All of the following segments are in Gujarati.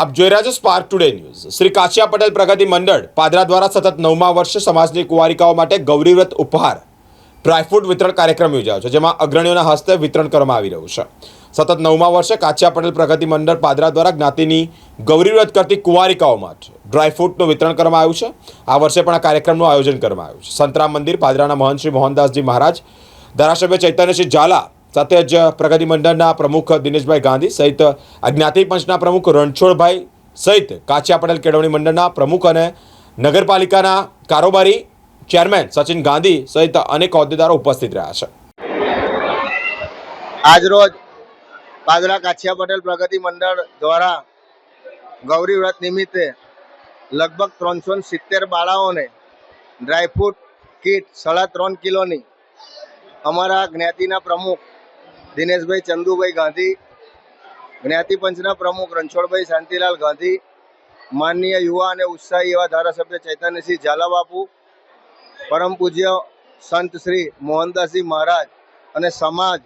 આપ જોઈ રહ્યા છો spark today news Shri Kashiya Patel Pragati Mandal Padra દ્વારા સતત નવમા વર્ષે સમાજની કુંવારિકાઓ માટે ગૌરીવ્રત ઉપહાર ડ્રાયફ્રૂટ વિતરણ કાર્યક્રમ યોજાયો છે, જેમાં અગ્રણીઓના હસ્તે વિતરણ કરવામાં આવી રહ્યું છે. સતત નવમા વર્ષે કાછિયા પટેલ પ્રગતિ મંડળ પાદરા દ્વારા જ્ઞાતિની ગૌરીવ્રત કરતી કુંવારિકાઓ માટે ડ્રાયફ્રૂટનું વિતરણ કરવામાં આવ્યું છે. આ વર્ષે પણ આ કાર્યક્રમનું આયોજન કરવામાં આવ્યું છે. સંતરામ મંદિર પાદરાના મહંત શ્રી મોહનદાસજી મહારાજ, ધારાસભ્ય ચૈતન્યસિંહ ઝાલા સાથે જ પ્રગતિ મંડળના પ્રમુખ દિનેશભાઈ ગાંધી સહિત આ જ્ઞાતિ પંચના પ્રમુખ રણછોડભાઈ સહિત કાછિયા પટેલ કેળવણી મંડળના પ્રમુખ અને નગરપાલિકાના કારોબારી ચેરમેન સચિન ગાંધી સહિત અનેક હોદ્દેદારો ઉપસ્થિત રહ્યા છે. આજરોજ પાદરા કાછિયા પટેલ પ્રગતિ મંડળ દ્વારા ગૌરી વ્રત નિમિત્તે લગભગ ત્રણસો સિત્તેર બાળાઓને ડ્રાયફ્રૂટ કીટ સાડા ત્રણ કિલોની અમારા જ્ઞાતિના પ્રમુખ દિનેશભાઈ ચંદુભાઈ ગાંધી, જ્ઞાતિ પંચના પ્રમુખ રણછોડભાઈ શાંતિલાલ ગાંધી, માનનીય યુવા અને ઉત્સાહી એવા ધારાસભ્ય ચૈતન્યસિંહ ઝાલાબાપુ પરમ પૂજ્ય સંત શ્રી મોહનદાસજી મહારાજ અને સમાજ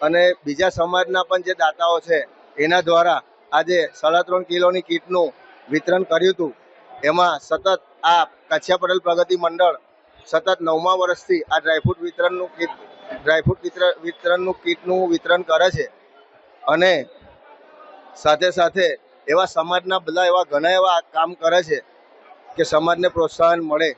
અને બીજા સમાજના પણ જે દાતાઓ છે, એના દ્વારા આજે સાડા ત્રણ કિલોની કીટનું વિતરણ કર્યું હતું. એમાં સતત આ કચ્છિયા પટેલ પ્રગતિ મંડળ સતત નવમા વર્ષથી આ ડ્રાયફ્રૂટ વિતરણનું કીટ ડ્રાયફ્રૂટ વિતરણ વિતરણનું કીટનું વિતરણ કરે છે. અને સાથે સાથે એવા સમાજના બધા એવા ઘણા એવા કામ કરે છે કે સમાજને પ્રોત્સાહન મળે.